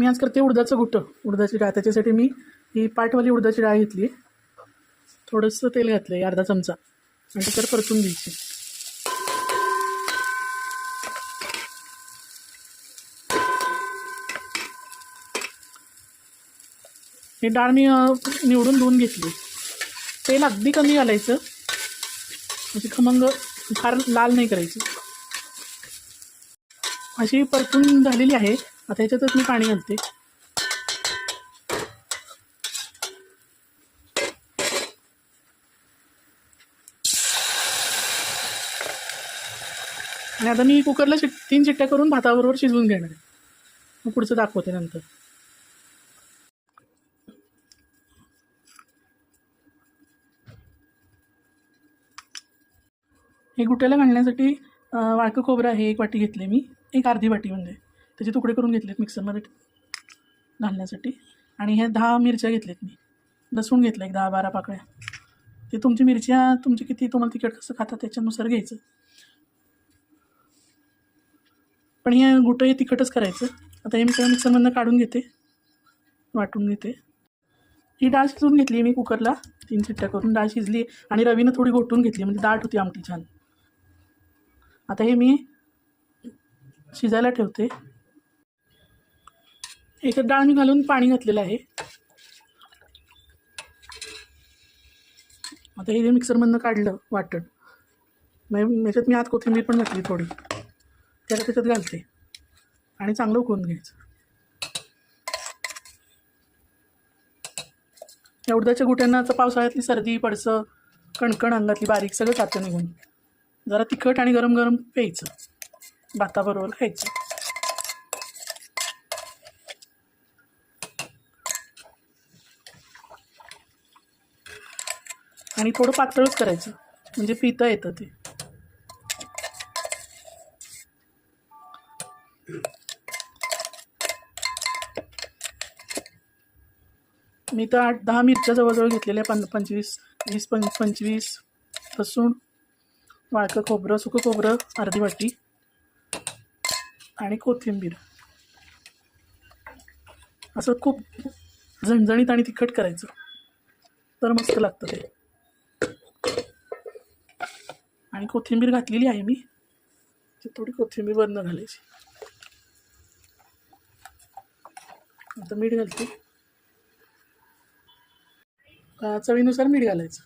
मी आज करते उडदाचं घुटं. उडदाची डाळ. त्याच्यासाठी मी ही पाटवाली उडदाची डाळ घेतली. थोडंसं तेल घातलं आहे अर्धा चमचा. आणि त्याच्यावर परतून घ्यायची. हे डाळ मी निवडून धुवून घेतली. तेल अगदी कमी घालायचं. म्हणजे खमंग फार लाल नाही करायची. अशी परतून झालेली आहे. आता याच्यातच मी पाणी घालते. आणि आता मी कुकरला शिट तीन शिट्ट्या करून भाताबरोबर शिजवून घेणार आहे. मग पुढचं दाखवते नंतर. हे गुट्याला घालण्यासाठी वाळकं खोबरं आहे एक वाटी घेतले मी. एक अर्धी वाटी म्हणजे. त्याचे तुकडे करून घेतलेत मिक्सरमध्ये घालण्यासाठी. आणि ह्या दहा मिरच्या घेतल्यात मी. लसूण घेतलं एक दहा बारा पाकळ्या. ते तुमची मिरच्या तुमची किती तुम्हाला तिखट कसं खाता त्याच्यानुसार घ्यायचं. पण हे गुटं हे तिखटच करायचं. आता हे मी सगळं मिक्सरमधनं काढून घेते. वाटून घेते. ही डाळ शिजवून घेतली मी कुकरला. तीन चिट्ट्या करून डाळ शिजली आणि रवीनं थोडी घोटून घेतली म्हणजे दाट होती आमटी छान. आता हे मी शिजायला ठेवते. एक डाळ मी घालून पाणी घातलेलं आहे. आता हे जे मिक्सरमधनं काढलं वाटण मग याच्यात मी आत कोथिंबीर पण घातली थोडी. त्याला त्याच्यात घालते आणि चांगलं उकळून घ्यायचं. या उडदाच्या गुट्यांना आता पावसाळ्यातली सर्दी पडसं कणकण अंगातली बारीक सगळं जातं निघून जरा तिखट आणि गरम गरम प्यायचं. भाताबरोबर खायचं. आणि थोडं पातळच करायचं. म्हणजे पिता येतं ते. मी तर आठ दहा मिरच्या जवळजवळ घेतलेल्या पं पंचवीस वीस पं पंचवीस लसूण वाळकं खोबरं सुकं खोबरं अर्धी वाटी आणि कोथिंबीर. असं खूप झणझणीत आणि तिखट करायचं. तर मस्त लागतं ते. आणि कोथिंबीर घातलेली आहे मी. ती थोडी कोथिंबीर वरनं घालायची. आता मीठ घालते. चवीनुसार मीठ घालायचं.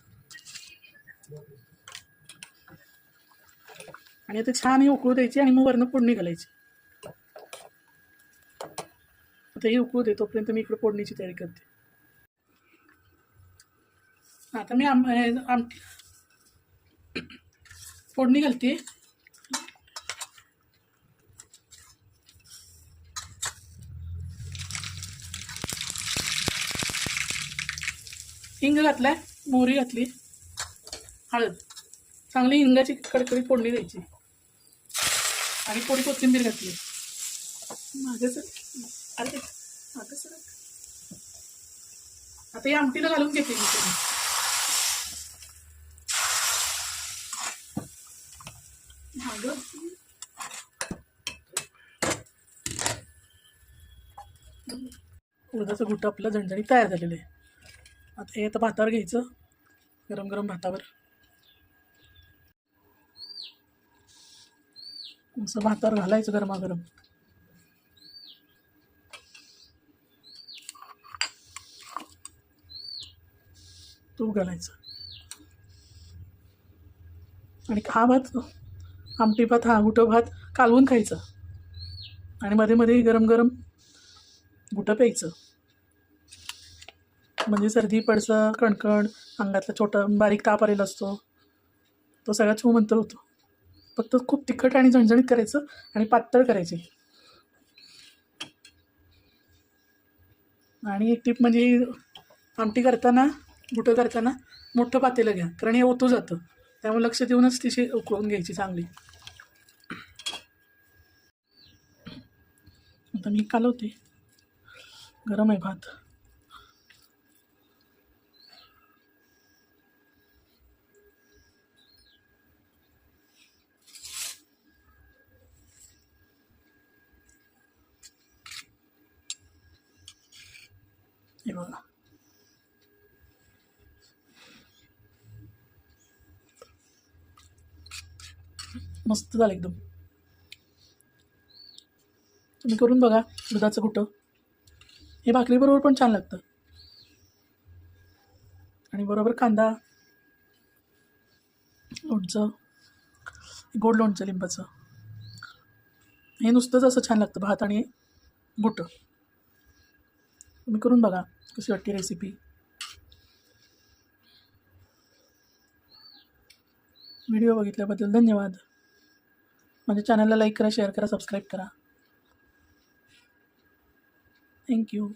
आणि आता छान उकळू द्यायची आणि मग वरनं फोडणी घालायची. आता हे उकळू दे तोपर्यंत मी इकडे फोडणीची तयारी करते. आता मी आम आम आमटी फोडणी घालते. हिंग घातलाय मोहरी घातली हळद. चांगली हिंगाची कडकडीत फोडणी द्यायची. आणि थोडी कोथिंबीर घातली. मागे अरे मागे आता या आमटीला घालून घेते मी थोडी. मागं. उडदाचं गुट्ट आपलं झणझणी तयार झालेलं आहे. आता हे आता भातावर घ्यायचं गरम गरम भातावर. असं भातावर घालायचं गरमागरम. तूप घालायचं. आणि हा भात आमटी भात हा गुटं भात कालवून खायचं. आणि मध्ये मध्ये गरम गरम गुटं प्यायचं. म्हणजे सर्दी पडसं कणकण अंगातला छोटा बारीक ताप आलेला असतो. तो सगळा छूमंतर होतो. फक्त खूप तिखट आणि झणझणीत करायचं आणि पातळ करायची. आणि एक टीप म्हणजे आमटी करताना गुटं करताना मोठं पातेलं घ्या. कारण हे ओतू जातं. त्यामुळे लक्ष देऊनच तिची उकळून घ्यायची चांगली. आता मी कालवते. गरम आहे भात. हे बघा. मस्त झालं एकदम. तुम्ही करून बघा दुधाचं कुठं. हे भाकरीबरोबर पण छान लागतं. आणि बरोबर कांदा लोणचं गोड लोणचं लिंबाचं. हे नुसतंच असं छान लागतं भात आणि गुटं तुम्ही करून बघा कशी वाटते रेसिपी व्हिडिओ बघितल्याबद्दल धन्यवाद. माझ्या चॅनलला लाईक करा शेअर करा सबस्क्राईब करा. थँक्यू